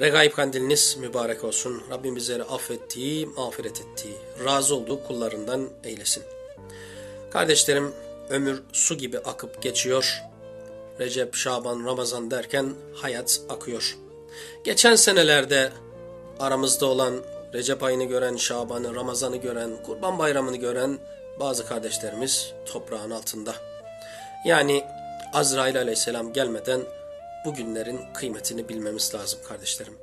Regaib kandiliniz mübarek olsun. Rabbim bizleri affettiği, mağfiret ettiği, razı olduğu kullarından eylesin. Kardeşlerim, ömür su gibi akıp geçiyor. Recep, Şaban, Ramazan derken hayat akıyor. Geçen senelerde aramızda olan Recep ayını gören, Şaban'ı, Ramazan'ı gören, Kurban Bayramı'nı gören bazı kardeşlerimiz toprağın altında. Yani Azrail aleyhisselam gelmeden bu günlerin kıymetini bilmemiz lazım kardeşlerim.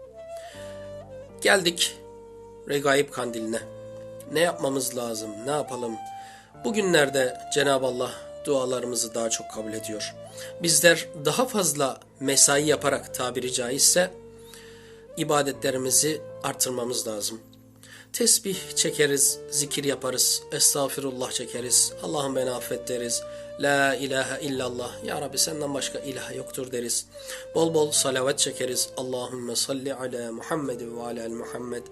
Geldik Regaib kandiline. Ne yapmamız lazım, ne yapalım? Bugünlerde Cenab-ı Allah dualarımızı daha çok kabul ediyor. Bizler daha fazla mesai yaparak tabiri caizse ibadetlerimizi artırmamız lazım. Tesbih çekeriz, zikir yaparız, estağfirullah çekeriz, Allah'ım beni affet deriz. La ilahe illallah, Ya Rabbi senden başka ilah yoktur deriz. Bol bol salavat çekeriz. Allahümme salli ala Muhammed ve ala Muhammed.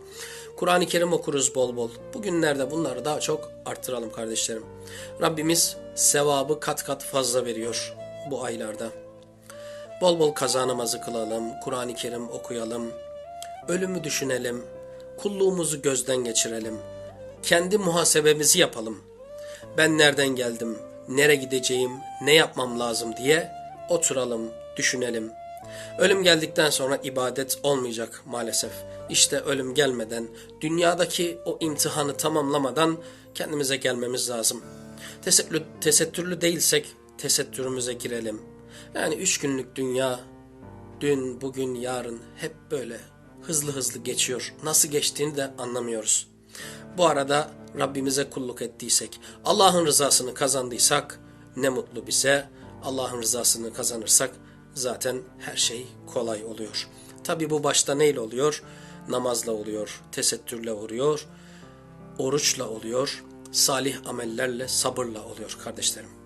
Kur'an-ı Kerim okuruz bol bol. Bugünlerde bunları daha çok arttıralım kardeşlerim. Rabbimiz sevabı kat kat fazla veriyor bu aylarda. Bol bol kaza namazı kılalım, Kur'an-ı Kerim okuyalım, ölümü düşünelim, kulluğumuzu gözden geçirelim, kendi muhasebemizi yapalım. Ben nereden geldim, nere gideceğim, ne yapmam lazım diye oturalım, düşünelim. Ölüm geldikten sonra ibadet olmayacak maalesef. İşte ölüm gelmeden, dünyadaki o imtihanı tamamlamadan kendimize gelmemiz lazım. Tesettürlü, tesettürlü değilsek tesettürümüze girelim. Yani üç günlük dünya dün, bugün, yarın hep böyle hızlı hızlı geçiyor. Nasıl geçtiğini de anlamıyoruz. Bu arada Rabbimize kulluk ettiysek, Allah'ın rızasını kazandıysak ne mutlu bize. Allah'ın rızasını kazanırsak zaten her şey kolay oluyor. Tabi bu başta neyle oluyor? Namazla oluyor, tesettürle oluyor, oruçla oluyor, salih amellerle, sabırla oluyor kardeşlerim.